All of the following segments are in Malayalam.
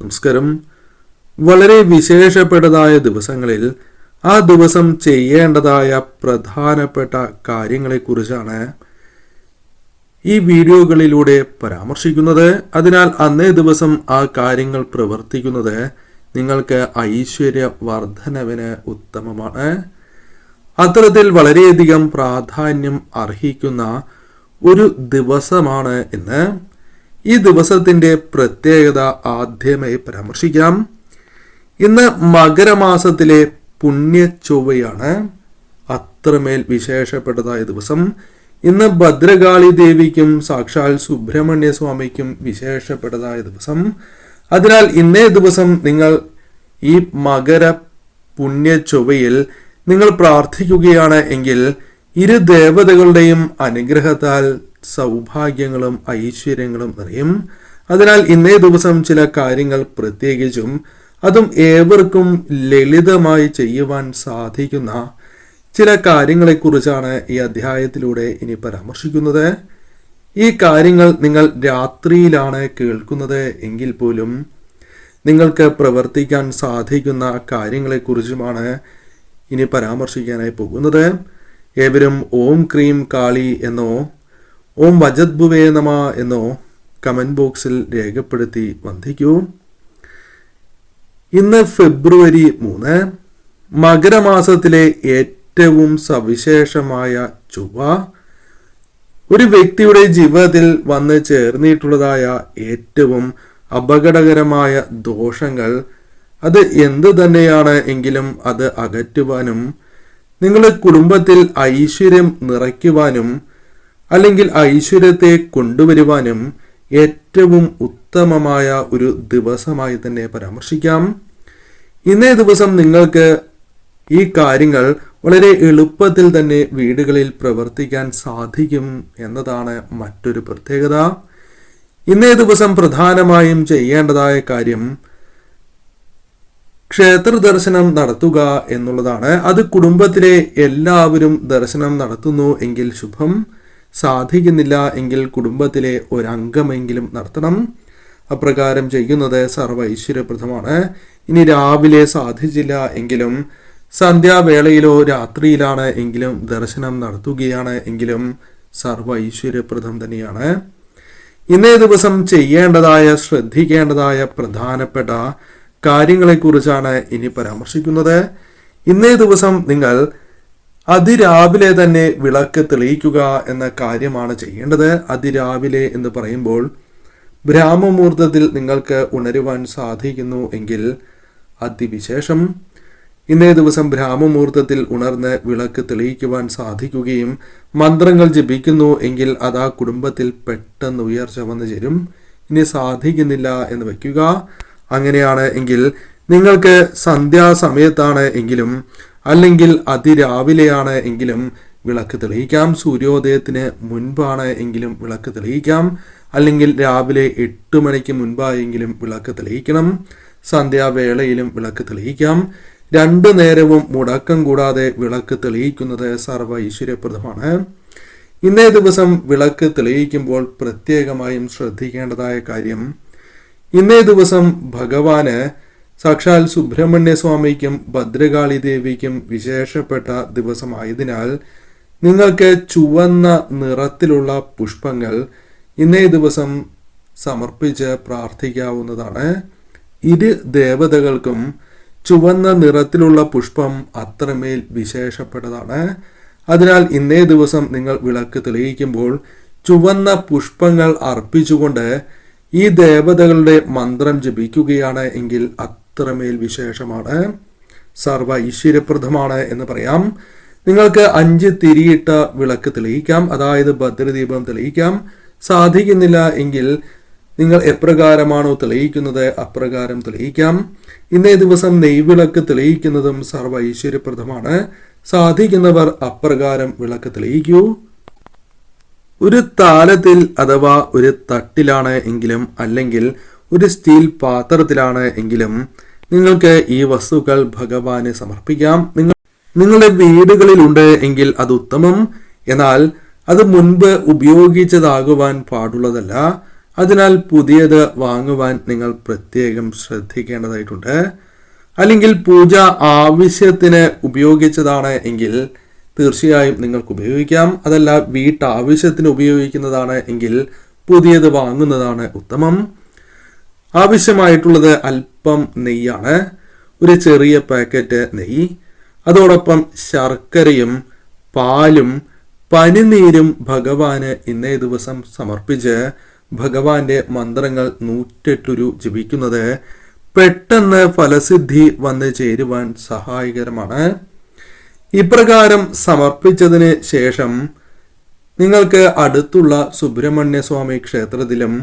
നമസ്കാരം. വളരെ വിശേഷപ്പെട്ടതായ ദിവസങ്ങളിൽ ആ ദിവസം ചെയ്യേണ്ടതായ പ്രധാനപ്പെട്ട കാര്യങ്ങളെക്കുറിച്ചാണ് ഈ വീഡിയോകളിലൂടെ പരാമർശിക്കുന്നത്. അതിനാൽ അന്നേ ദിവസം ആ കാര്യങ്ങൾ പ്രവർത്തിക്കുന്നത് നിങ്ങൾക്ക് ഐശ്വര്യ വർധനവിന് ഉത്തമമാണ്. അത്തരത്തിൽ വളരെയധികം പ്രാധാന്യം അർഹിക്കുന്ന ഒരു ദിവസമാണ് ഇന്ന്. ഈ ദിവസത്തിന്റെ പ്രത്യേകത ആദ്യമായി പരാമർശിക്കാം. ഇന്ന് മകരമാസത്തിലെ പുണ്യ ചൊവ്വയാണ് അത്രമേൽ വിശേഷപ്പെട്ടതായ ദിവസം. ഇന്ന് ഭദ്രകാളി ദേവിക്കും സാക്ഷാൽ സുബ്രഹ്മണ്യ സ്വാമിക്കും വിശേഷപ്പെട്ടതായ ദിവസം. അതിനാൽ ഇന്നേ ദിവസം നിങ്ങൾ ഈ മകര പുണ്യ ചൊവ്വയിൽ നിങ്ങൾ പ്രാർത്ഥിക്കുകയാണ് എങ്കിൽ ഇരു ദേവതകളുടെയും അനുഗ്രഹത്താൽ സൗഭാഗ്യങ്ങളും ഐശ്വര്യങ്ങളും നിറയും. അതിനാൽ ഇന്നേ ദിവസം ചില കാര്യങ്ങൾ പ്രത്യേകിച്ചും അതും ഏവർക്കും ലളിതമായി ചെയ്യുവാൻ സാധിക്കുന്ന ചില കാര്യങ്ങളെക്കുറിച്ചാണ് ഈ അധ്യായത്തിലൂടെ ഇനി പരാമർശിക്കുന്നത്. ഈ കാര്യങ്ങൾ നിങ്ങൾ രാത്രിയിലാണ് കേൾക്കുന്നത് എങ്കിൽ പോലും നിങ്ങൾക്ക് പ്രവർത്തിക്കാൻ സാധിക്കുന്ന കാര്യങ്ങളെക്കുറിച്ചുമാണ് ഇനി പരാമർശിക്കാനായി പോകുന്നത്. ഏവരും ഓം ക്രീം കാളി എന്നോ ഓം വജദ്ഭുവേ നമ എന്നോ കമന്റ് ബോക്സിൽ രേഖപ്പെടുത്തി വന്ദിക്കൂ. ഇന്ന് ഫെബ്രുവരി മൂന്ന് മകരമാസത്തിലെ ഏറ്റവും സവിശേഷമായ ചുവ ഒരു വ്യക്തിയുടെ ജീവിതത്തിൽ വന്ന് ചേർന്നിട്ടുള്ളതായ ഏറ്റവും അപകടകരമായ ദോഷങ്ങൾ അത് എന്ത് തന്നെയാണ് എങ്കിലും അത് അകറ്റുവാനും നിങ്ങളുടെ കുടുംബത്തിൽ ഐശ്വര്യം നിറയ്ക്കുവാനും അല്ലെങ്കിൽ ഐശ്വര്യത്തെ കൊണ്ടുവരുവാനും ഏറ്റവും ഉത്തമമായ ഒരു ദിവസമായി തന്നെ പരാമർശിക്കാം. ഇന്നേ ദിവസം നിങ്ങൾക്ക് ഈ കാര്യങ്ങൾ വളരെ എളുപ്പത്തിൽ തന്നെ വീടുകളിൽ പ്രവർത്തിക്കാൻ സാധിക്കും എന്നതാണ് മറ്റൊരു പ്രത്യേകത. ഇന്നേ ദിവസം പ്രധാനമായും ചെയ്യേണ്ടതായ കാര്യം ക്ഷേത്ര ദർശനം നടത്തുക എന്നുള്ളതാണ്. അത് കുടുംബത്തിലെ എല്ലാവരും ദർശനം നടത്തുന്നു എങ്കിൽ ശുഭം. സാധിക്കുന്നില്ല എങ്കിൽ കുടുംബത്തിലെ ഒരംഗമെങ്കിലും നടത്തണം. അപ്രകാരം ചെയ്യുന്നത് സർവ ഐശ്വര്യപ്രദമാണ് ഇനി രാവിലെ സാധിച്ചില്ല എങ്കിലും സന്ധ്യാവേളയിലോ രാത്രിയിലാണ് എങ്കിലും ദർശനം നടത്തുകയാണ് എങ്കിലും സർവ ഐശ്വര്യപ്രദം തന്നെയാണ്. ഇന്നേ ദിവസം ചെയ്യേണ്ടതായ ശ്രദ്ധിക്കേണ്ടതായ പ്രധാനപ്പെട്ട കാര്യങ്ങളെക്കുറിച്ചാണ് ഇനി പരാമർശിക്കുന്നത്. ഇന്നേ ദിവസം നിങ്ങൾ അതിരാവിലെ തന്നെ വിളക്ക് തെളിയിക്കുക എന്ന കാര്യമാണ് ചെയ്യേണ്ടത്. അതിരാവിലെ എന്ന് പറയുമ്പോൾ ബ്രാഹ്മമുഹൂർത്തത്തിൽ നിങ്ങൾക്ക് ഉണരുവാൻ സാധിക്കുന്നു എങ്കിൽ അതിവിശേഷം ഇന്നേ ദിവസം ബ്രാഹ്മമുഹൂർത്തത്തിൽ ഉണർന്ന് വിളക്ക് തെളിയിക്കുവാൻ സാധിക്കുകയും മന്ത്രങ്ങൾ ജപിക്കുന്നു എങ്കിൽ അത് ആ കുടുംബത്തിൽ പെട്ടെന്ന് ഉയർച്ച വന്നു ചേരും. ഇനി സാധിക്കുന്നില്ല എന്ന് വയ്ക്കുക. അങ്ങനെയാണ് എങ്കിൽ നിങ്ങൾക്ക് സന്ധ്യാസമയത്താണ് എങ്കിലും അല്ലെങ്കിൽ അതിരാവിലെയാണ് എങ്കിലും വിളക്ക് തെളിയിക്കാം. സൂര്യോദയത്തിന് മുൻപാണ് എങ്കിലും വിളക്ക് തെളിയിക്കാം. അല്ലെങ്കിൽ രാവിലെ എട്ട് മണിക്ക് മുൻപായെങ്കിലും വിളക്ക് തെളിയിക്കണം. സന്ധ്യാവേളയിലും വിളക്ക് തെളിയിക്കാം. രണ്ടു നേരവും മുടക്കം കൂടാതെ വിളക്ക് തെളിയിക്കുന്നത് സർവ ഐശ്വര്യപ്രദമാണ് ഇന്നേ ദിവസം വിളക്ക് തെളിയിക്കുമ്പോൾ പ്രത്യേകമായും ശ്രദ്ധിക്കേണ്ടതായ കാര്യം ഇന്നേ ദിവസം ഭഗവാന് സാക്ഷാൽ സുബ്രഹ്മണ്യ സ്വാമിക്കും ഭദ്രകാളി ദേവിക്കും വിശേഷപ്പെട്ട ദിവസമായതിനാൽ നിങ്ങൾക്ക് ചുവന്ന നിറത്തിലുള്ള പുഷ്പങ്ങൾ ഇന്നേ ദിവസം സമർപ്പിച്ച് പ്രാർത്ഥിക്കാവുന്നതാണ്. ഇരു ദേവതകൾക്കും ചുവന്ന നിറത്തിലുള്ള പുഷ്പം അത്രമേൽ വിശേഷപ്പെട്ടതാണ്. അതിനാൽ ഇന്നേ ദിവസം നിങ്ങൾ വിളക്ക് തെളിയിക്കുമ്പോൾ ചുവന്ന പുഷ്പങ്ങൾ അർപ്പിച്ചുകൊണ്ട് ഈ ദേവതകളുടെ മന്ത്രം ജപിക്കുകയാണ് എങ്കിൽ അത്രമേൽ വിശേഷമാണ്. സർവ ഐശ്വര്യപ്രദമാണ് എന്ന് പറയാം. നിങ്ങൾക്ക് അഞ്ച് തിരിയിട്ട വിളക്ക് തെളിയിക്കാം. അതായത് ഭദ്രദീപം തെളിയിക്കാം. സാധിക്കുന്നില്ല എങ്കിൽ നിങ്ങൾ എപ്രകാരമാണോ തെളിയിക്കുന്നത് അപ്രകാരം തെളിയിക്കാം. ഇന്നേ ദിവസം നെയ്വിളക്ക് തെളിയിക്കുന്നതും സർവ ഐശ്വര്യപ്രദമാണ് സാധിക്കുന്നവർ അപ്രകാരം വിളക്ക് തെളിയിക്കൂ. ഒരു താലത്തിൽ അഥവാ ഒരു തട്ടിലാണ് എങ്കിലും അല്ലെങ്കിൽ ഒരു സ്റ്റീൽ പാത്രത്തിലാണ് എങ്കിലും നിങ്ങൾക്ക് ഈ വസ്തുക്കൾ ഭഗവാന് സമർപ്പിക്കാം. നിങ്ങൾ നിങ്ങളുടെ വീടുകളിലുണ്ട് എങ്കിൽ അത് ഉത്തമം. എന്നാൽ അത് മുൻപ് ഉപയോഗിച്ചതാകുവാൻ പാടുള്ളതല്ല. അതിനാൽ പുതിയത് വാങ്ങുവാൻ നിങ്ങൾ പ്രത്യേകം ശ്രദ്ധിക്കേണ്ടതായിട്ടുണ്ട്. അല്ലെങ്കിൽ പൂജ ആവശ്യത്തിന് ഉപയോഗിച്ചതാണ് എങ്കിൽ തീർച്ചയായും നിങ്ങൾക്ക് ഉപയോഗിക്കാം. അതല്ല വീട്ടാവശ്യത്തിന് ഉപയോഗിക്കുന്നതാണ് എങ്കിൽ പുതിയത് വാങ്ങുന്നതാണ് ഉത്തമം. ആവശ്യമായിട്ടുള്ളത് അല്പം നെയ്യാണ്. ഒരു ചെറിയ പാക്കറ്റ് നെയ്യ്. അതോടൊപ്പം ശർക്കരയും പാലും പനിനീരും ഭഗവാന് ഇന്നേ ദിവസം സമർപ്പിച്ച് ഭഗവാന്റെ മന്ത്രങ്ങൾ നൂറ്റെട്ടുരു ജപിക്കുന്നത് പെട്ടെന്ന് ഫലസിദ്ധി വന്ന് ചേരുവാൻ സഹായകരമാണ്. ഇപ്രകാരം സമർപ്പിച്ചതിന് ശേഷം നിങ്ങൾക്ക് അടുത്തുള്ള സുബ്രഹ്മണ്യ സ്വാമി ക്ഷേത്രത്തിലും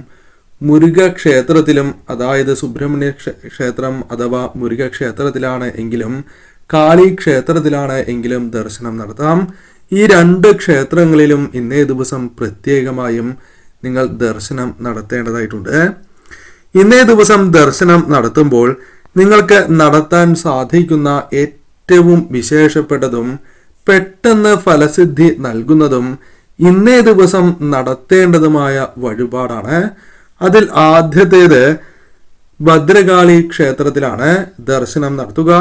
മുരുക ക്ഷേത്രത്തിലും അതായത് സുബ്രഹ്മണ്യ ക്ഷേത്രം അഥവാ മുരുക ക്ഷേത്രത്തിലാണ് എങ്കിലും കാളി ക്ഷേത്രത്തിലാണ് എങ്കിലും ദർശനം നടത്താം. ഈ രണ്ട് ക്ഷേത്രങ്ങളിലും ഇന്നേ ദിവസം പ്രത്യേകമായും നിങ്ങൾ ദർശനം നടത്തേണ്ടതായിട്ടുണ്ട്. ഇന്നേ ദിവസം ദർശനം നടത്തുമ്പോൾ നിങ്ങൾക്ക് നടത്താൻ സാധിക്കുന്ന ഏറ്റവും വിശേഷപ്പെട്ടതും പെട്ടെന്ന് ഫലസിദ്ധി നൽകുന്നതും ഇന്നേ ദിവസം നടത്തേണ്ടതുമായ വഴിപാടാണ്. അതിൽ ആദ്യത്തേത് ഭദ്രകാളി ക്ഷേത്രത്തിലാണ് ദർശനം നടത്തുക.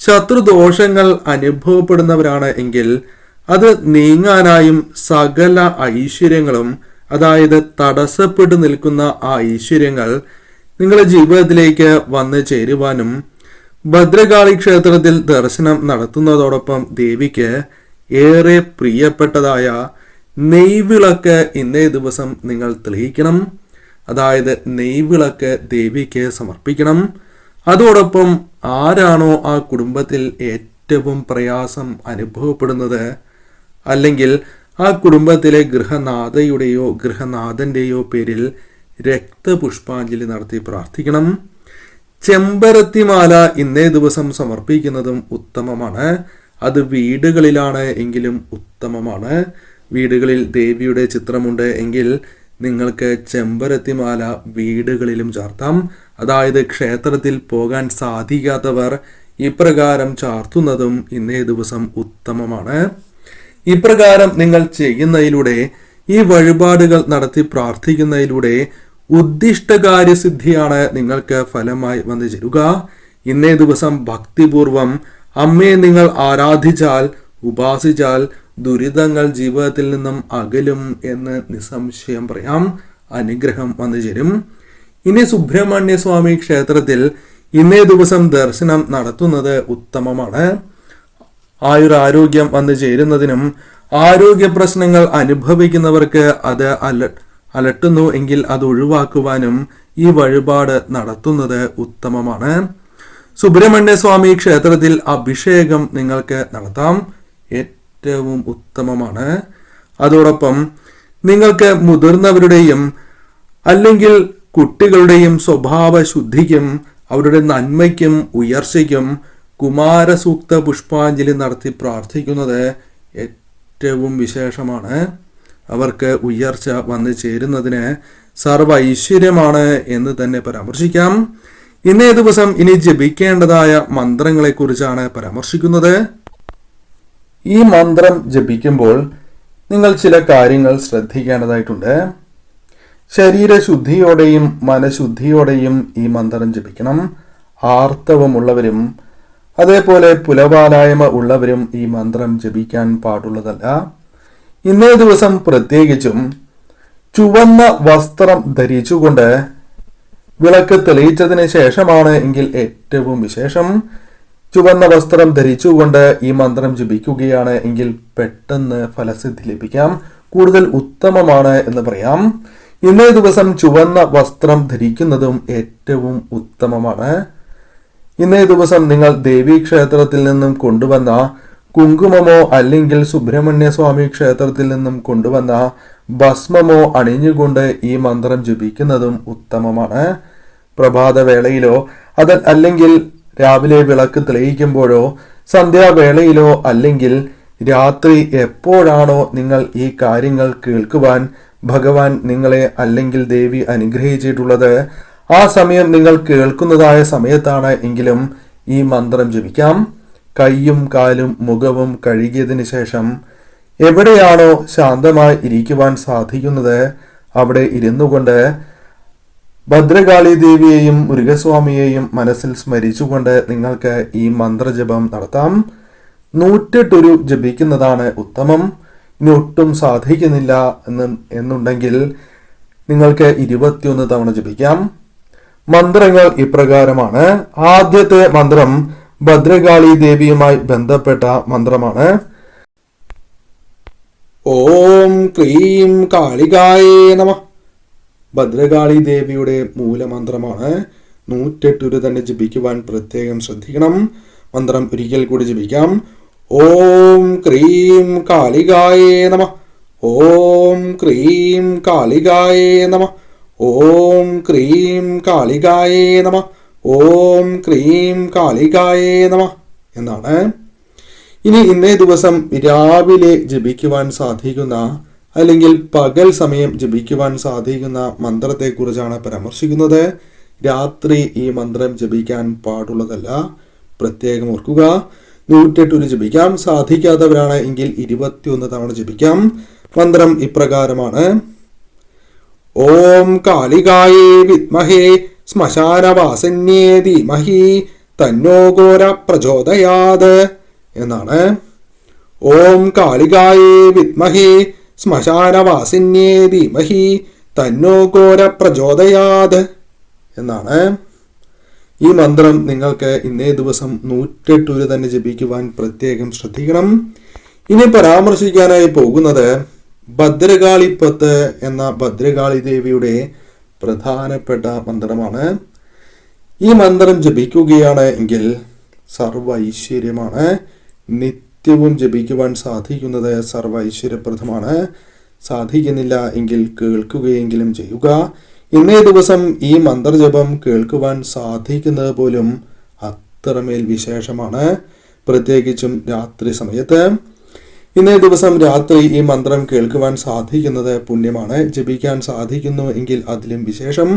ശത്രുദോഷങ്ങൾ അനുഭവപ്പെടുന്നവരാണ് എങ്കിൽ അത് നീങ്ങാനായും സകല ഐശ്വര്യങ്ങളും അതായത് തടസ്സപ്പെട്ടു നിൽക്കുന്ന ആ ഐശ്വര്യങ്ങൾ നിങ്ങളുടെ ജീവിതത്തിലേക്ക് വന്നു ചേരുവാനും ഭദ്രകാളി ക്ഷേത്രത്തിൽ ദർശനം നടത്തുന്നതോടൊപ്പം ദേവിക്ക് ഏറെ പ്രിയപ്പെട്ടതായ നെയ്വിളക്ക് ഇന്നേ ദിവസം നിങ്ങൾ തെളിയിക്കണം. അതായത് നെയ്വിളക്ക് ദേവിക്ക് സമർപ്പിക്കണം. അതോടൊപ്പം ആരാണോ ആ കുടുംബത്തിൽ ഏറ്റവും പ്രയാസം അനുഭവപ്പെടുന്നത്? അല്ലെങ്കിൽ ആ കുടുംബത്തിലെ ഗൃഹനാഥയുടെയോ ഗൃഹനാഥന്റെയോ പേരിൽ രക്തപുഷ്പാഞ്ജലി നടത്തി പ്രാർത്ഥിക്കണം. ചെമ്പരത്തിമാല ഇന്നേ ദിവസം സമർപ്പിക്കുന്നതും ഉത്തമമാണ്. അത് വീടുകളിലാണ് എങ്കിലും ഉത്തമമാണ്. വീടുകളിൽ ദേവിയുടെ ചിത്രമുണ്ട് എങ്കിൽ നിങ്ങൾക്ക് ചെമ്പരത്തിമാല വീടുകളിലും ചാർത്താം. അതായത് ക്ഷേത്രത്തിൽ പോകാൻ സാധിക്കാത്തവർ ഇപ്രകാരം ചാർത്തുന്നതും ഇന്നേ ദിവസം ഉത്തമമാണ്. ഇപ്രകാരം നിങ്ങൾ ചെയ്യുന്നതിലൂടെ ഈ വഴിപാടുകൾ നടത്തി പ്രാർത്ഥിക്കുന്നതിലൂടെ ഉദ്ദിഷ്ടകാര്യസിദ്ധിയാണ് നിങ്ങൾക്ക് ഫലമായി വന്നു ചേരുക. ഇന്നേ ദിവസം ഭക്തിപൂർവം അമ്മയെ നിങ്ങൾ ആരാധിച്ചാൽ ഉപാസിച്ചാൽ ദുരിതങ്ങൾ ജീവിതത്തിൽ നിന്നും അകലും എന്ന് നിസ്സംശയം പറയാം. അനുഗ്രഹം വന്നു ചേരും. ഇനി സുബ്രഹ്മണ്യ സ്വാമി ക്ഷേത്രത്തിൽ ഇന്നേ ദിവസം ദർശനം നടത്തുന്നത് ഉത്തമമാണ്. ആയുരാരോഗ്യം വന്നു ചേരുന്നതിനും ആരോഗ്യ പ്രശ്നങ്ങൾ അനുഭവിക്കുന്നവർക്ക് അത് അലട്ടുന്നു എങ്കിൽ അത് ഒഴിവാക്കുവാനും ഈ വഴിപാട് നടത്തുന്നത് ഉത്തമമാണ്. സുബ്രഹ്മണ്യ സ്വാമി ക്ഷേത്രത്തിൽ അഭിഷേകം നിങ്ങൾക്ക് നടത്താം. ഏറ്റവും ഉത്തമമാണ്. അതോടൊപ്പം നിങ്ങൾക്ക് മുതിർന്നവരുടെയും അല്ലെങ്കിൽ കുട്ടികളുടെയും സ്വഭാവ ശുദ്ധിക്കും അവരുടെ നന്മയ്ക്കും ഉയർച്ചയ്ക്കും കുമാരസൂക്ത പുഷ്പാഞ്ജലി നടത്തി പ്രാർത്ഥിക്കുന്നത് ഏറ്റവും വിശേഷമാണ്. അവർക്ക് ഉയർച്ച വന്നു ചേരുന്നതിന് സർവ ഐശ്വര്യമാണ് എന്ന് തന്നെ പരാമർശിക്കാം. ഇന്നേ ദിവസം ഇനി ജപിക്കേണ്ടതായ മന്ത്രങ്ങളെക്കുറിച്ചാണ് പരാമർശിക്കുന്നത്. ഈ മന്ത്രം ജപിക്കുമ്പോൾ നിങ്ങൾ ചില കാര്യങ്ങൾ ശ്രദ്ധിക്കേണ്ടതായിട്ടുണ്ട്. ശരീരശുദ്ധിയോടെയും മനഃശുദ്ധിയോടെയും ഈ മന്ത്രം ജപിക്കണം. ആർത്തവമുള്ളവരും അതേപോലെ പുലവാലായ്മ ഉള്ളവരും ഈ മന്ത്രം ജപിക്കാൻ പാടുള്ളതല്ല. ഇന്നേ ദിവസം പ്രത്യേകിച്ചും ചുവന്ന വസ്ത്രം ധരിച്ചുകൊണ്ട് വിളക്ക് തെളിയിച്ചതിന് ശേഷമാണ് എങ്കിൽ ഏറ്റവും വിശേഷം. ചുവന്ന വസ്ത്രം ധരിച്ചുകൊണ്ട് ഈ മന്ത്രം ജപിക്കുകയാണ് എങ്കിൽ പെട്ടെന്ന് ഫലസിദ്ധി ലഭിക്കാം. കൂടുതൽ ഉത്തമമാണ് എന്ന് പറയാം. ഇന്നേ ദിവസം ചുവന്ന വസ്ത്രം ധരിക്കുന്നതും ഏറ്റവും ഉത്തമമാണ്. ഇന്നേ ദിവസം നിങ്ങൾ ദേവീ ക്ഷേത്രത്തിൽ നിന്നും കൊണ്ടുവന്ന കുങ്കുമമോ അല്ലെങ്കിൽ സുബ്രഹ്മണ്യ സ്വാമി ക്ഷേത്രത്തിൽ നിന്നും കൊണ്ടുവന്ന ഭസ്മമോ അണിഞ്ഞുകൊണ്ട് ഈ മന്ത്രം ജപിക്കുന്നതും ഉത്തമമാണ്. പ്രഭാതവേളയിലോ അത് അല്ലെങ്കിൽ രാവിലെ വിളക്ക് തെളിയിക്കുമ്പോഴോ സന്ധ്യാവേളയിലോ അല്ലെങ്കിൽ രാത്രി എപ്പോഴാണോ നിങ്ങൾ ഈ കാര്യങ്ങൾ കേൾക്കുവാൻ ഭഗവാൻ നിങ്ങളെ അല്ലെങ്കിൽ ദേവി അനുഗ്രഹിച്ചിട്ടുള്ളത് ആ സമയം നിങ്ങൾ കേൾക്കുന്നതായ സമയത്താണ് എങ്കിലും ഈ മന്ത്രം ജപിക്കാം. കൈയും കാലും മുഖവും കഴുകിയതിനു ശേഷം എവിടെയാണോ ശാന്തമായി ഇരിക്കുവാൻ സാധിക്കുന്നത് അവിടെ ഇരുന്നു കൊണ്ട് ഭദ്രകാളി ദേവിയെയും മുരുകസ്വാമിയെയും മനസ്സിൽ സ്മരിച്ചുകൊണ്ട് നിങ്ങൾക്ക് ഈ മന്ത്രജപം നടത്താം. നൂറ്റെട്ടൊരു ജപിക്കുന്നതാണ് ഉത്തമം. ഇനി ഒട്ടും സാധിക്കുന്നില്ല എന്ന് എന്നുണ്ടെങ്കിൽ നിങ്ങൾക്ക് ഇരുപത്തിയൊന്ന് തവണ ജപിക്കാം. മന്ത്രങ്ങൾ ഇപ്രകാരമാണ്. ആദ്യത്തെ മന്ത്രം ഭദ്രകാളി ദേവിയുമായി ബന്ധപ്പെട്ട മന്ത്രമാണ്. ഓം ക്രീം കാളികായേ നമ. ഭദ്രകാളി ദേവിയുടെ മൂലമന്ത്രമാണ്. നൂറ്റെട്ടൊരു തന്നെ ജപിക്കുവാൻ പ്രത്യേകം ശ്രദ്ധിക്കണം. മന്ത്രം ഒരിക്കൽ കൂടി ജപിക്കാം. ഓം ക്രീം കാളികായേ നമ. ഓം ക്രീം കാളികായേ നമ. ഓം ക്രീം കാളികായേ നമ. ഓം ക്രീം കാളികായേ നമ എന്നാണ്. ഇനി ഇന്നേ ദിവസം രാവിലെ ജപിക്കുവാൻ സാധിക്കുന്ന അല്ലെങ്കിൽ പകൽ സമയം ജപിക്കുവാൻ സാധിക്കുന്ന മന്ത്രത്തെക്കുറിച്ചാണ് പരാമർശിക്കുന്നത്. രാത്രി ഈ മന്ത്രം ജപിക്കാൻ പാടുള്ളതല്ല. പ്രത്യേകം ഓർക്കുക നൂറ്റെട്ടൂര് ജപിക്കാം സാധിക്കാത്തവരാണ് എങ്കിൽ ഇരുപത്തിയൊന്ന് തവണ ജപിക്കാം. മന്ത്രം ഇപ്രകാരമാണ്. ഓം കാളികായേ വിദ്മഹേ ശ്മശാനവാസന്യേ തന്നോ ഘോര പ്രചോദയാത് എന്നാണ്. ഓം കാളികായേ വിദ്മഹേ ശ്മശാനവാസിന്യേ ധീമഹി തന്നോഘോര പ്രചോദയാത് എന്നാണ്. ഈ മന്ത്രം നിങ്ങൾക്ക് ഇന്നേ ദിവസം നൂറ്റെട്ടൂര് തന്നെ ജപിക്കുവാൻ പ്രത്യേകം ശ്രദ്ധിക്കണം. ഇനി പരാമർശിക്കാനായി പോകുന്നത് ഭദ്രകാളിപ്പത്ത് എന്ന ഭദ്രകാളി ദേവിയുടെ പ്രധാനപ്പെട്ട മന്ത്രമാണ്. ഈ മന്ത്രം ജപിക്കുകയാണ് എങ്കിൽ സർവ ഐശ്വര്യമാണ് നിത്യവും ജപിക്കുവാൻ സാധിക്കുന്നത് സർവ ഐശ്വര്യപ്രദമാണ് സാധിക്കുന്നില്ല എങ്കിൽ കേൾക്കുകയെങ്കിലും ചെയ്യുക. ഇന്നേ ദിവസം ഈ മന്ത്രജപം കേൾക്കുവാൻ സാധിക്കുന്നത് പോലും അത്രമേൽ വിശേഷമാണ്. പ്രത്യേകിച്ചും രാത്രി സമയത്ത് ഇന്നേ ദിവസം രാത്രി ഈ മന്ത്രം കേൾക്കുവാൻ സാധിക്കുന്നത് പുണ്യമാണ്. ജപിക്കാൻ സാധിക്കുന്നു എങ്കിൽ അതിലും വിശേഷം.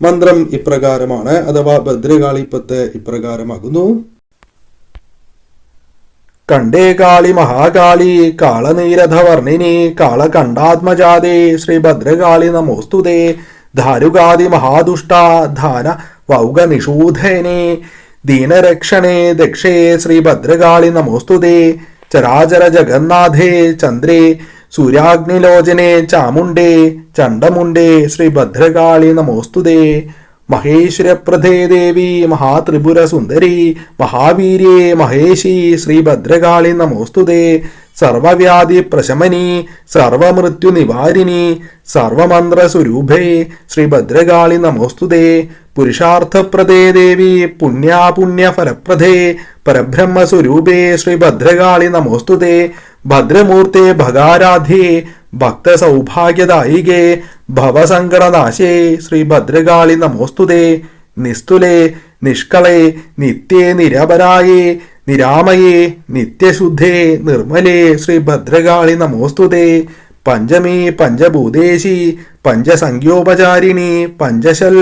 മന്ത്രം ഇപ്രകാരമാണ്. അഥവാ ഭദ്രകാളിപ്പത്ത് ഇപ്രകാരമാകുന്നു. കണ്ടേ കാളി മഹാകാളി കാളനീരഥവർണിനി കാളകണ്ഠാത്മജാതേ ശ്രീ ഭദ്രകാളി നമോസ്തുതേ ധാരുകാതി മഹാദുഷ്ട ധാന വൗഗനിഷൂധേനെ ദീനരക്ഷണേ ദക്ഷേ ശ്രീ ഭദ്രകാളി നമോസ്തുതേ ചരാചര ജഗന്നാഥേ ചന്ദ്രേ സൂര്യാഗ്നിലോചനെ ചാമുണ്ടേ ചണ്ഡമുണ്ടേ ശ്രീ ഭദ്രകാളി നമോസ്തുതേ. മഹേശ്വരപ്രഭേ ദേവി മഹാത്രിപുര സുന്ദരി മഹാവീര്യേ മഹേശി ശ്രീ ഭദ്രകാളി നമോസ്തുതേ. സർവവ്യാധി പ്രശമനി സർവമൃത്യു നിവാരിണി സർവമന്ത്രസ്വരൂപേ ശ്രീ ഭദ്രകാളി നമോസ്തുതേ. പുരുഷാർത്ഥപ്രദേ ദേവി പുണ്യാപുണ്യഫലപ്രദേ പരബ്രഹ്മസ്വരൂപേ ശ്രീ ഭദ്രകാളി നമോസ്തുതേ. ഭദ്രമൂർത്തെ ഭഗാരാധ്യേ ഭക്തസൗഭാഗ്യദായികേ ഭവസങ്കടനാശേ ശ്രീ ഭദ്രകാളി നമോസ്തുതേ നിസ്തുലേ നിഷ്കളേ നിത്യേ നിരപരായേ നിരാമയേ നിത്യശുദ്ധേ നിർമ്മലേ ശ്രീ ഭദ്രകാളി നമോസ്തുതേ പഞ്ചമേ പഞ്ചഭൂതേശി പഞ്ചസംഖ്യോപചാരിണി പഞ്ചശൽ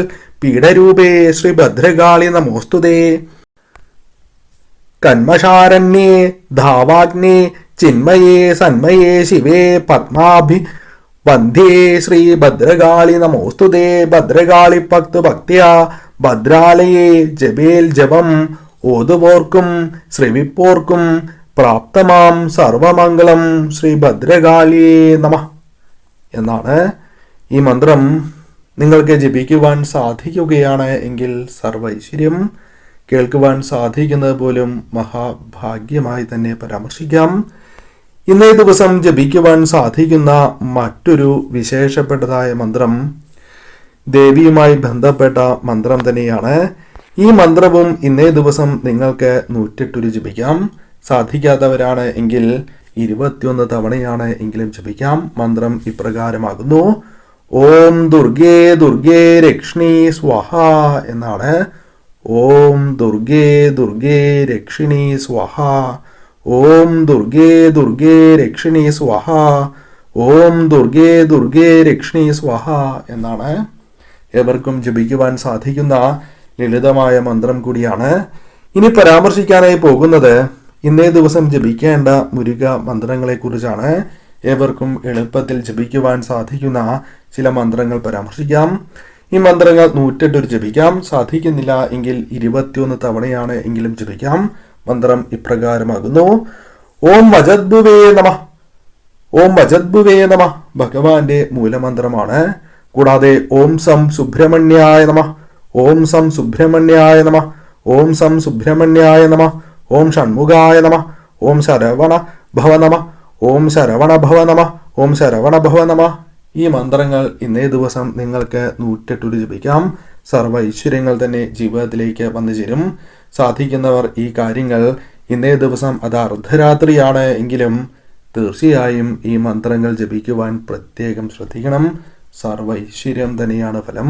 പീഠരൂപേ ശ്രീ ഭദ്രകാളി നമോസ്തുതേ. കന്മഷാരണ്യേ ധാവാഗ്നേ ചിന്മയേ സന്മയേ ശിവേ പത്മാഭി. വന്ധ്യേ ശ്രീ ഭദ്രകാളി നമോസ്തുതേ ഭദ്രകാളി ഭക്തു ഭക്തിയ. ഭദ്രാലയേ ജപേൽ ജപം. ഓതുപോർക്കും ശ്രവിപ്പോർക്കും പ്രാപ്തമാം സർവമംഗളം ശ്രീ ഭദ്രകാളിയേ നമ. എന്നാണ് ഈ മന്ത്രം നിങ്ങൾക്ക് ജപിക്കുവാൻ സാധിക്കുകയാണ് എങ്കിൽ സർവൈശ്വര്യം കേൾക്കുവാൻ സാധിക്കുന്നത് പോലും മഹാഭാഗ്യമായി തന്നെ പരാമർശിക്കാം. ഇന്നേ ദിവസം ജപിക്കുവാൻ സാധിക്കുന്ന മറ്റൊരു വിശേഷപ്പെട്ടതായ മന്ത്രം ദേവിയുമായി ബന്ധപ്പെട്ട മന്ത്രം തന്നെയാണ്. ഈ മന്ത്രവും ഇന്നേ ദിവസം നിങ്ങൾക്ക് നൂറ്റെട്ടൊരു ജപിക്കാം. സാധിക്കാത്തവരാണ് എങ്കിൽ ഇരുപത്തിയൊന്ന് തവണയാണ് എങ്കിലും ജപിക്കാം. മന്ത്രം ഇപ്രകാരമാകുന്നു. ഓം ദുർഗേ ദുർഗേ രക്ഷ്ണി സ്വഹ എന്നാണ്. ഓം ദുർഗേ ദുർഗേ രക്ഷിണി സ്വഹ ഓം ദുർഗേ ദുർഗേ രക്ഷിണി സ്വഹ. ഓം ദുർഗേ ദുർഗേ രക്ഷിണി സ്വഹ എന്നാണ് ഏവർക്കും ജപിക്കുവാൻ സാധിക്കുന്ന ലളിതമായ മന്ത്രം കൂടിയാണ്. ഇനി പരാമർശിക്കാനായി പോകുന്നത് ഇന്നേ ദിവസം ജപിക്കേണ്ട മുരുക മന്ത്രങ്ങളെക്കുറിച്ചാണ് ഏവർക്കും എളുപ്പത്തിൽ ജപിക്കുവാൻ സാധിക്കുന്ന ചില മന്ത്രങ്ങൾ പരാമർശിക്കാം. ഈ മന്ത്രങ്ങൾ നൂറ്റെട്ടൊരു ജപിക്കാം. സാധിക്കുന്നില്ല എങ്കിൽ ഇരുപത്തിയൊന്ന് തവണയാണ് എങ്കിലും ജപിക്കാം. മന്ത്രം ഇപ്രകാരമാകുന്നു. ഓം വജദ്ഭുവേ നമ. ഓം വജദ്ഭുവേ നമ. ഭഗവാന്റെ മൂലമന്ത്രമാണ്. കൂടാതെ ഓം സം സുബ്രഹ്മണ്യായ നമ. ഓം സം സുബ്രഹ്മണ്യായ നമ. ഓം സം സുബ്രഹ്മണ്യായ നമ. ഓം ഷൺമുഖായ നമ. ഓം ശരവണ ഭവ നമ. ഓം ശരവണ ഭവ നമ. ഓം ശരവണ ഭവ നമ. ഈ മന്ത്രങ്ങൾ ഇന്നേ ദിവസം നിങ്ങൾക്ക് നൂറ്റെട്ടു ജപിക്കാം. സർവ ഐശ്വര്യങ്ങൾ തന്നെ ജീവിതത്തിലേക്ക് വന്നു ചേരും. സാധിക്കുന്നവർ ഈ കാര്യങ്ങൾ ഇന്നേ ദിവസം അത് അർദ്ധരാത്രിയാണ് എങ്കിലും തീർച്ചയായും ഈ മന്ത്രങ്ങൾ ജപിക്കുവാൻ പ്രത്യേകം ശ്രദ്ധിക്കണം. സർവ ഐശ്വര്യം തന്നെയാണ് ഫലം.